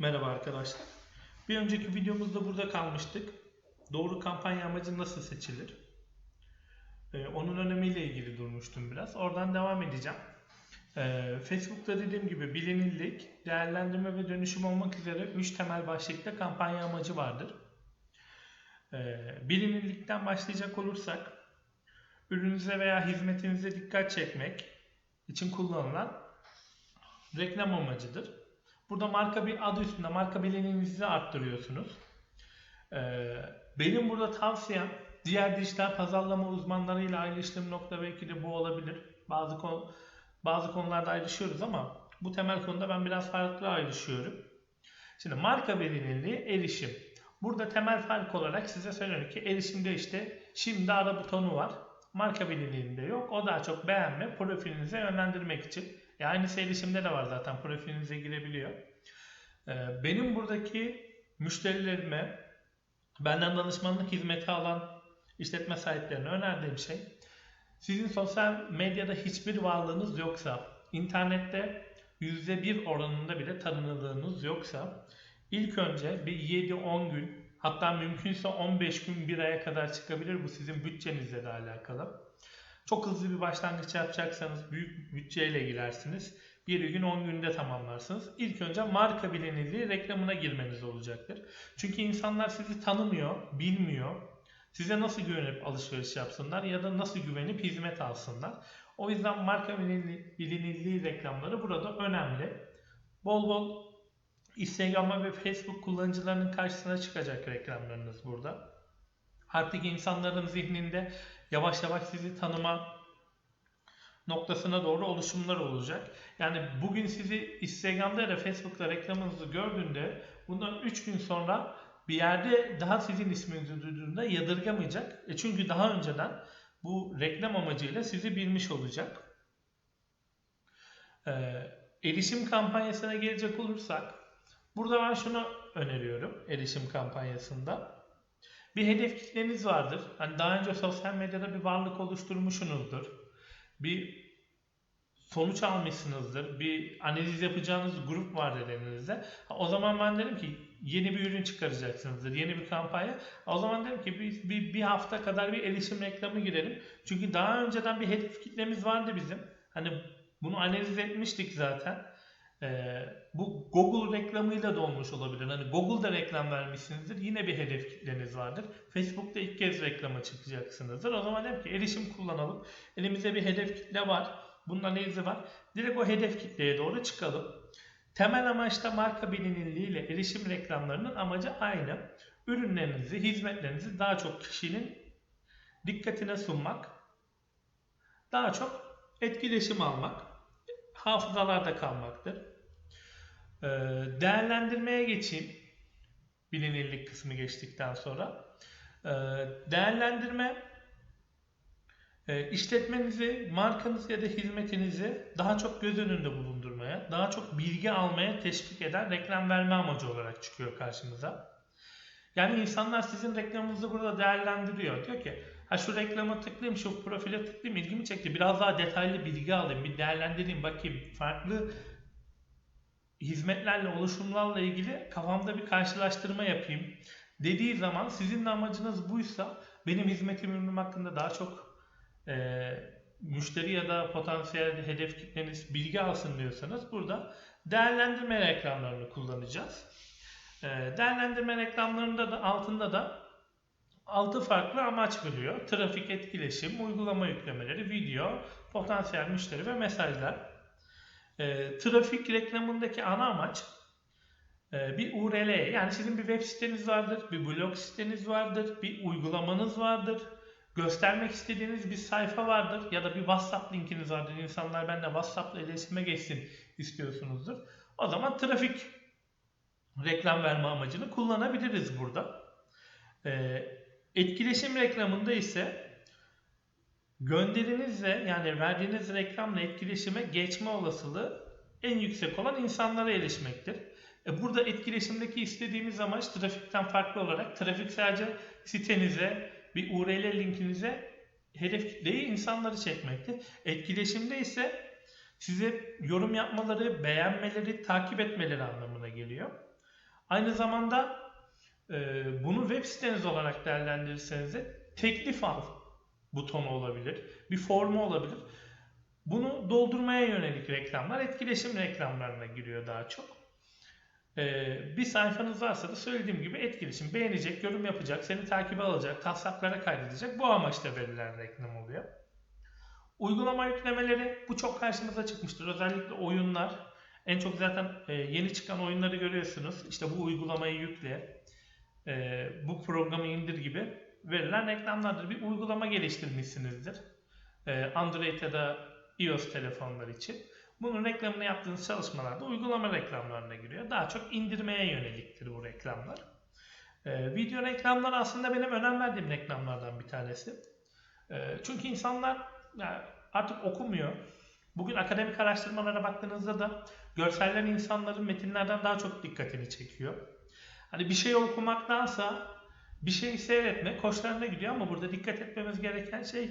Merhaba arkadaşlar. Bir önceki videomuzda burada kalmıştık. Doğru kampanya amacı nasıl seçilir? Ee, onun önemiyle ilgili durmuştum biraz. Oradan devam edeceğim. Ee, Facebook'ta dediğim gibi bilinirlik, değerlendirme ve dönüşüm olmak üzere 3 temel başlıkta kampanya amacı vardır. Ee, bilinirlikten başlayacak olursak, ürününüze veya hizmetinize dikkat çekmek için kullanılan reklam amacıdır. Burada marka bir adı üstünde marka bilinirliğinizi arttırıyorsunuz. Ee, benim burada tavsiyem diğer dijital pazarlama uzmanlarıyla ayrıştığım nokta belki de bu olabilir. Bazı konu, bazı konularda ayrışıyoruz ama bu temel konuda ben biraz farklı ayrışıyorum. Şimdi marka bilinirliği erişim. Burada temel fark olarak size söylüyorum ki erişimde işte şimdi ara butonu var. Marka bilinirliğinde yok. O daha çok beğenme, profilinize yönlendirmek için. E aynısı erişimde de var zaten. Profilinize girebiliyor. Ee, benim buradaki müşterilerime benden danışmanlık hizmeti alan işletme sahiplerine önerdiğim şey sizin sosyal medyada hiçbir varlığınız yoksa, internette %1 oranında bile tanınırlığınız yoksa ilk önce bir 7-10 gün hatta mümkünse 15 gün bir aya kadar çıkabilir. Bu sizin bütçenizle de alakalı. Çok hızlı bir başlangıç yapacaksanız büyük bütçeyle girersiniz. Bir gün 10 günde tamamlarsınız. İlk önce marka bilinirliği reklamına girmeniz olacaktır. Çünkü insanlar sizi tanımıyor, bilmiyor. Size nasıl güvenip alışveriş yapsınlar ya da nasıl güvenip hizmet alsınlar. O yüzden marka bilinirliği reklamları burada önemli. Bol bol Instagram ve Facebook kullanıcılarının karşısına çıkacak reklamlarınız burada. Artık insanların zihninde yavaş yavaş sizi tanıma noktasına doğru oluşumlar olacak. Yani bugün sizi Instagram'da ya da Facebook'ta reklamınızı gördüğünde bundan 3 gün sonra bir yerde daha sizin isminizi duyduğunda yadırgamayacak. E çünkü daha önceden bu reklam amacıyla sizi bilmiş olacak. Ee, erişim kampanyasına gelecek olursak burada ben şunu öneriyorum erişim kampanyasında. Bir hedef kitleniz vardır. Hani daha önce sosyal medyada bir varlık oluşturmuşsunuzdur. Bir sonuç almışsınızdır. Bir analiz yapacağınız grup vardır elinizde. O zaman ben derim ki yeni bir ürün çıkaracaksınızdır. Yeni bir kampanya. O zaman derim ki bir, bir, bir hafta kadar bir erişim reklamı girelim. Çünkü daha önceden bir hedef kitlemiz vardı bizim. Hani bunu analiz etmiştik zaten. Ee, bu Google reklamıyla da olmuş olabilir. Hani Google'da reklam vermişsinizdir. Yine bir hedef kitleniz vardır. Facebook'ta ilk kez reklama çıkacaksınızdır. O zaman derim ki erişim kullanalım. Elimizde bir hedef kitle var. Bunun analizi var. Direkt o hedef kitleye doğru çıkalım. Temel amaçta marka bilinirliği ile erişim reklamlarının amacı aynı. Ürünlerinizi, hizmetlerinizi daha çok kişinin dikkatine sunmak, daha çok etkileşim almak, hafızalarda kalmaktır. Ee, değerlendirmeye geçeyim. Bilinirlik kısmı geçtikten sonra. Ee, değerlendirme işletmenizi, markanızı ya da hizmetinizi daha çok göz önünde bulundurmaya, daha çok bilgi almaya teşvik eden reklam verme amacı olarak çıkıyor karşımıza. Yani insanlar sizin reklamınızı burada değerlendiriyor. Diyor ki ha şu reklama tıklayayım, şu profile tıklayayım ilgimi çekti. Biraz daha detaylı bilgi alayım, bir değerlendireyim bakayım. Farklı hizmetlerle, oluşumlarla ilgili kafamda bir karşılaştırma yapayım. Dediği zaman sizin de amacınız buysa benim hizmetim ürünüm hakkında daha çok e, müşteri ya da potansiyel hedef kitleniz bilgi alsın diyorsanız burada değerlendirme reklamlarını kullanacağız. E, değerlendirme reklamlarında da altında da 6 farklı amaç veriyor. Trafik etkileşim, uygulama yüklemeleri, video, potansiyel müşteri ve mesajlar. E, trafik reklamındaki ana amaç e, bir URL yani sizin bir web siteniz vardır, bir blog siteniz vardır, bir uygulamanız vardır, göstermek istediğiniz bir sayfa vardır ya da bir WhatsApp linkiniz vardır. İnsanlar benimle WhatsApp'la iletişime geçsin istiyorsunuzdur. O zaman trafik reklam verme amacını kullanabiliriz burada. Ee, etkileşim reklamında ise gönderinizle yani verdiğiniz reklamla etkileşime geçme olasılığı en yüksek olan insanlara erişmektir. E burada etkileşimdeki istediğimiz amaç trafikten farklı olarak trafik sadece sitenize, bir URL linkinize hedef kitleyi insanları çekmektir. Etkileşimde ise size yorum yapmaları, beğenmeleri, takip etmeleri anlamına geliyor. Aynı zamanda e, bunu web siteniz olarak değerlendirirseniz de teklif al butonu olabilir. Bir formu olabilir. Bunu doldurmaya yönelik reklamlar etkileşim reklamlarına giriyor daha çok. Ee, bir sayfanız varsa da söylediğim gibi etkileşim beğenecek, yorum yapacak, seni takibe alacak, taslaklara kaydedecek. Bu amaçla verilen reklam oluyor. Uygulama yüklemeleri bu çok karşımıza çıkmıştır. Özellikle oyunlar. En çok zaten e, yeni çıkan oyunları görüyorsunuz. İşte bu uygulamayı yükle, e, bu programı indir gibi verilen reklamlardır. Bir uygulama geliştirmişsinizdir. E, Android ya da iOS telefonlar için. Bunun reklamını yaptığınız çalışmalarda uygulama reklamlarına giriyor. Daha çok indirmeye yöneliktir bu reklamlar. Ee, video reklamları aslında benim önem verdiğim reklamlardan bir tanesi. Ee, çünkü insanlar yani artık okumuyor. Bugün akademik araştırmalara baktığınızda da görseller insanların metinlerden daha çok dikkatini çekiyor. Hani bir şey okumaktansa bir şey seyretmek hoşlarına gidiyor ama burada dikkat etmemiz gereken şey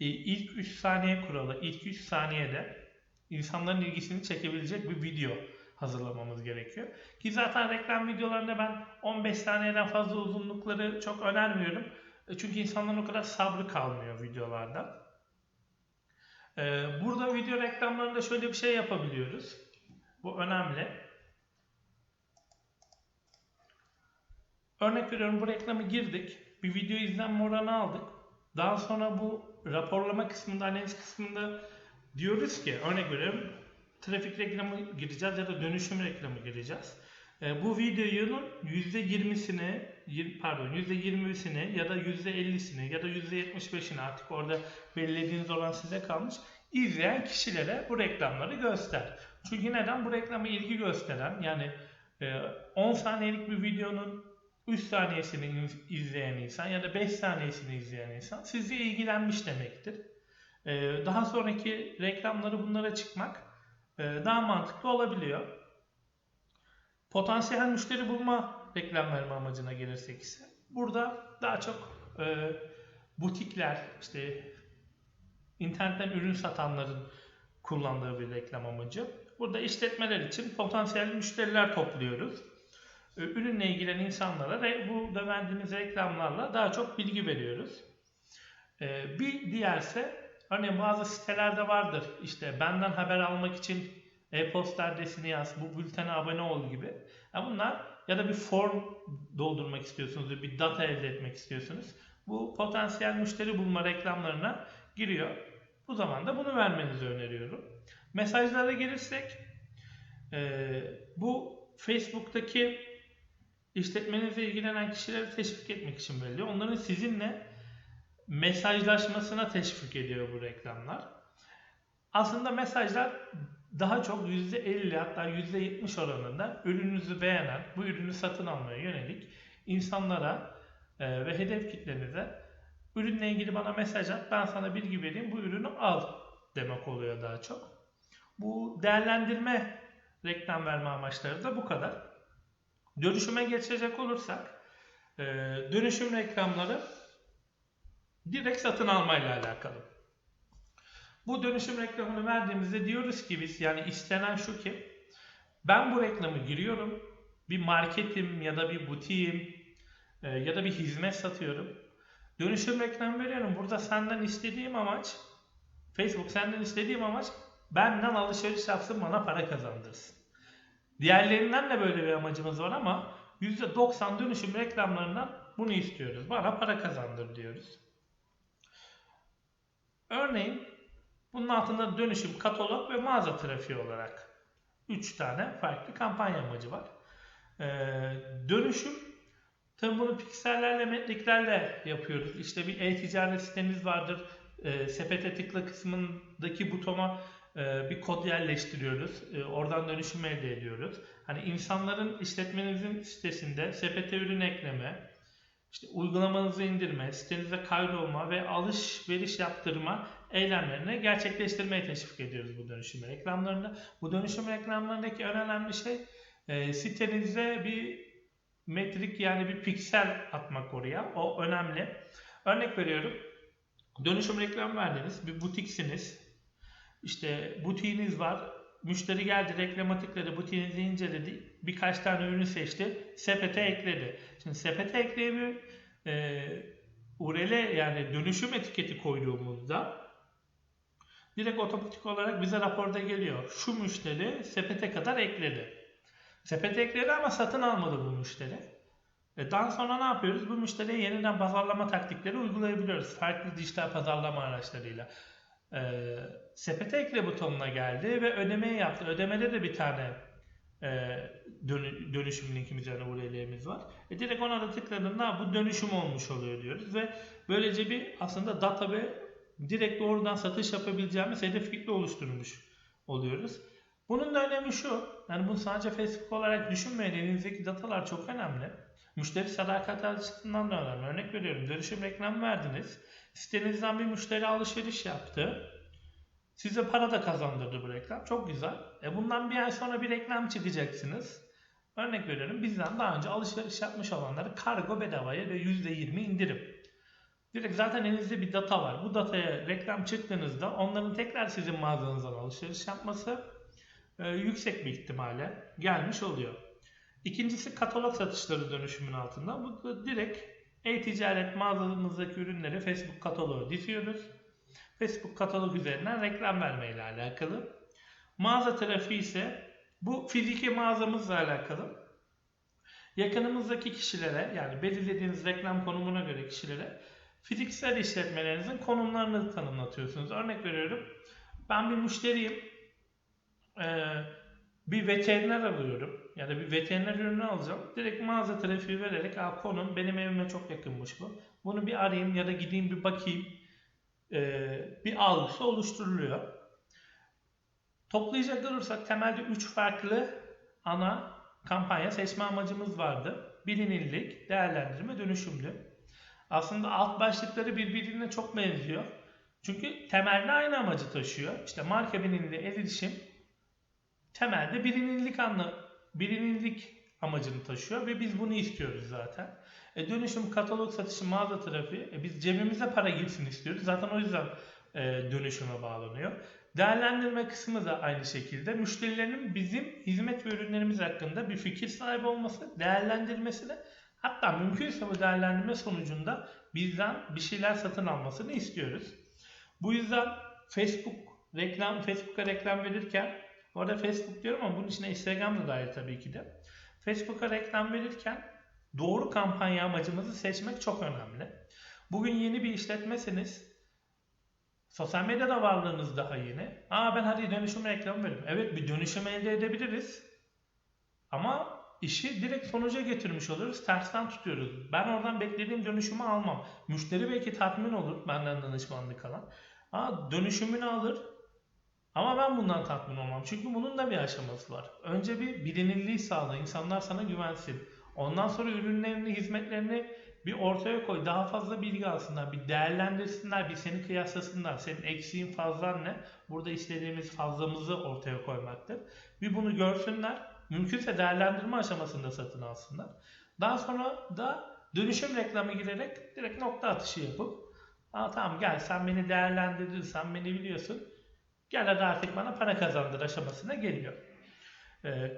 e, ilk 3 saniye kuralı. İlk 3 saniyede insanların ilgisini çekebilecek bir video hazırlamamız gerekiyor. Ki zaten reklam videolarında ben 15 saniyeden fazla uzunlukları çok önermiyorum. E, Çünkü insanların o kadar sabrı kalmıyor videolarda. Ee, Burada video reklamlarında şöyle bir şey yapabiliyoruz. Bu önemli. Örnek veriyorum bu reklamı girdik. Bir video izlenme oranı aldık. Daha sonra bu raporlama kısmında, analiz kısmında diyoruz ki örnek veriyorum trafik reklamı gireceğiz ya da dönüşüm reklamı gireceğiz. E, bu videonun %20'sini yir- pardon %20'sini ya da %50'sini ya da %75'ini artık orada belirlediğiniz oran size kalmış izleyen kişilere bu reklamları göster. Çünkü neden? Bu reklama ilgi gösteren yani e, 10 saniyelik bir videonun 3 saniyesini iz- izleyen insan ya da 5 saniyesini izleyen insan sizle ilgilenmiş demektir. Ee, daha sonraki reklamları bunlara çıkmak e, daha mantıklı olabiliyor. Potansiyel müşteri bulma reklam verme amacına gelirsek ise burada daha çok e, butikler işte internetten ürün satanların kullandığı bir reklam amacı. Burada işletmeler için potansiyel müşteriler topluyoruz. E, Ürünle ilgilenen insanlara ve burada verdiğimiz reklamlarla daha çok bilgi veriyoruz. E, Bir diğerse Örneğin bazı sitelerde vardır. İşte benden haber almak için e-posta adresini yaz, bu bültene abone ol gibi. Ya bunlar ya da bir form doldurmak istiyorsunuz, bir data elde etmek istiyorsunuz. Bu potansiyel müşteri bulma reklamlarına giriyor. Bu zaman da bunu vermenizi öneriyorum. Mesajlara gelirsek, e, bu Facebook'taki işletmenizle ilgilenen kişileri teşvik etmek için veriliyor. Onların sizinle mesajlaşmasına teşvik ediyor bu reklamlar. Aslında mesajlar daha çok %50 hatta %70 oranında ürününüzü beğenen, bu ürünü satın almaya yönelik insanlara e, ve hedef kitlenize ürünle ilgili bana mesaj at, ben sana bilgi vereyim, bu ürünü al demek oluyor daha çok. Bu değerlendirme reklam verme amaçları da bu kadar. Dönüşüme geçecek olursak, e, dönüşüm reklamları direkt satın almayla alakalı. Bu dönüşüm reklamını verdiğimizde diyoruz ki biz yani istenen şu ki ben bu reklamı giriyorum. Bir marketim ya da bir butiğim e, ya da bir hizmet satıyorum. Dönüşüm reklamı veriyorum. Burada senden istediğim amaç Facebook senden istediğim amaç benden alışveriş yapsın bana para kazandırsın. Diğerlerinden de böyle bir amacımız var ama %90 dönüşüm reklamlarından bunu istiyoruz. Bana para kazandır diyoruz. Örneğin bunun altında dönüşüm, katalog ve mağaza trafiği olarak 3 tane farklı kampanya amacı var. Ee, dönüşüm tabi bunu piksellerle, metriklerle yapıyoruz. İşte bir e-ticaret sitemiz vardır. Ee, sepete tıkla kısmındaki butona e, bir kod yerleştiriyoruz. E, oradan dönüşüm elde ediyoruz. Hani insanların işletmenizin sitesinde sepete ürün ekleme, işte uygulamanızı indirme, sitenize kaydolma ve alışveriş yaptırma eylemlerini gerçekleştirmeye teşvik ediyoruz bu dönüşüm reklamlarında. Bu dönüşüm reklamlarındaki en önemli şey e, sitenize bir metrik yani bir piksel atmak oraya. O önemli. Örnek veriyorum. Dönüşüm reklam verdiniz. Bir butiksiniz. İşte butiğiniz var. Müşteri geldi, reklama tıkladı, butiğinizi inceledi, birkaç tane ürünü seçti, sepete ekledi. Şimdi sepete ekleyip e, URL yani dönüşüm etiketi koyduğumuzda direkt otomatik olarak bize raporda geliyor. Şu müşteri sepete kadar ekledi. Sepete ekledi ama satın almadı bu müşteri. E daha sonra ne yapıyoruz? Bu müşteriye yeniden pazarlama taktikleri uygulayabiliyoruz. Farklı dijital pazarlama araçlarıyla. E, sepete ekle butonuna geldi ve ödemeyi yaptı. Ödemede de bir tane e, dönü- dönüşüm linkimiz yani URL'imiz var. E direkt ona da tıkladığında bu dönüşüm olmuş oluyor diyoruz ve böylece bir aslında data ve direkt doğrudan satış yapabileceğimiz hedef kitle oluşturmuş oluyoruz. Bunun da önemi şu, yani bunu sadece Facebook olarak düşünmeyin, elinizdeki datalar çok önemli. Müşteri sadakat açısından da önemli. Örnek veriyorum, dönüşüm reklam verdiniz. Sitenizden bir müşteri alışveriş yaptı. Size para da kazandırdı bu reklam. Çok güzel. E bundan bir ay sonra bir reklam çıkacaksınız. Örnek veriyorum, bizden daha önce alışveriş yapmış olanları kargo bedavaya ve %20 indirim. Direkt zaten elinizde bir data var. Bu dataya reklam çıktığınızda onların tekrar sizin mağazanızdan alışveriş yapması e, yüksek bir ihtimalle gelmiş oluyor. İkincisi katalog satışları dönüşümün altında. Bu direkt e-ticaret mağazamızdaki ürünleri Facebook kataloğa diziyoruz. Facebook katalog üzerinden reklam verme ile alakalı. Mağaza trafiği ise bu fiziki mağazamızla alakalı. Yakınımızdaki kişilere yani belirlediğiniz reklam konumuna göre kişilere fiziksel işletmelerinizin konumlarını tanımlatıyorsunuz. Örnek veriyorum. Ben bir müşteriyim. Ee, bir veteriner alıyorum ya da bir veteriner ürünü alacağım. Direkt mağaza trafiği vererek Aa, konum benim evime çok yakınmış bu. Bunu bir arayayım ya da gideyim bir bakayım. Ee, bir algısı oluşturuluyor. Toplayacak olursak temelde 3 farklı ana kampanya seçme amacımız vardı. Bilinirlik, değerlendirme, dönüşümlü. Aslında alt başlıkları birbirine çok benziyor. Çünkü temelde aynı amacı taşıyor. İşte marka bilinirliği, iletişim temelde bilinirlik anla bilinirlik amacını taşıyor ve biz bunu istiyoruz zaten. E, dönüşüm, katalog satışı, mağaza trafiği. E, biz cebimize para girsin istiyoruz. Zaten o yüzden e, dönüşüme bağlanıyor. Değerlendirme kısmı da aynı şekilde. Müşterilerin bizim hizmet ve ürünlerimiz hakkında bir fikir sahibi olması, değerlendirmesi de hatta mümkünse bu değerlendirme sonucunda bizden bir şeyler satın almasını istiyoruz. Bu yüzden Facebook reklam, Facebook'a reklam verirken bu arada Facebook diyorum ama bunun içine Instagram da dahil tabii ki de. Facebook'a reklam verirken doğru kampanya amacımızı seçmek çok önemli. Bugün yeni bir işletmesiniz. Sosyal medyada varlığınız daha yeni. Aa ben hadi dönüşüm reklamı veririm. Evet bir dönüşüm elde edebiliriz. Ama işi direkt sonuca getirmiş oluruz. Tersten tutuyoruz. Ben oradan beklediğim dönüşümü almam. Müşteri belki tatmin olur benden danışmanlık alan. Aa dönüşümünü alır. Ama ben bundan tatmin olmam. Çünkü bunun da bir aşaması var. Önce bir bilinirliği sağla. insanlar sana güvensin. Ondan sonra ürünlerini, hizmetlerini bir ortaya koy. Daha fazla bilgi alsınlar. Bir değerlendirsinler. Bir seni kıyaslasınlar. Senin eksiğin fazlan ne? Burada istediğimiz fazlamızı ortaya koymaktır. Bir bunu görsünler. Mümkünse değerlendirme aşamasında satın alsınlar. Daha sonra da dönüşüm reklamı girerek direkt nokta atışı yapıp Aa, tamam gel sen beni değerlendirdin, sen beni biliyorsun. Gel artık bana para kazandır aşamasına geliyor. Ee,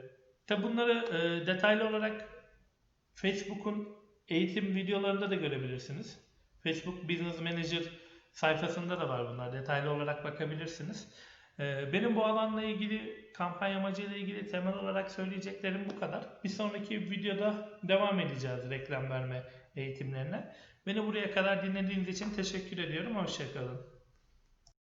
tabi bunları e, detaylı olarak Facebook'un eğitim videolarında da görebilirsiniz. Facebook Business Manager sayfasında da var bunlar. Detaylı olarak bakabilirsiniz. Ee, benim bu alanla ilgili kampanya amacıyla ilgili temel olarak söyleyeceklerim bu kadar. Bir sonraki videoda devam edeceğiz reklam verme eğitimlerine. Beni buraya kadar dinlediğiniz için teşekkür ediyorum. Hoşçakalın.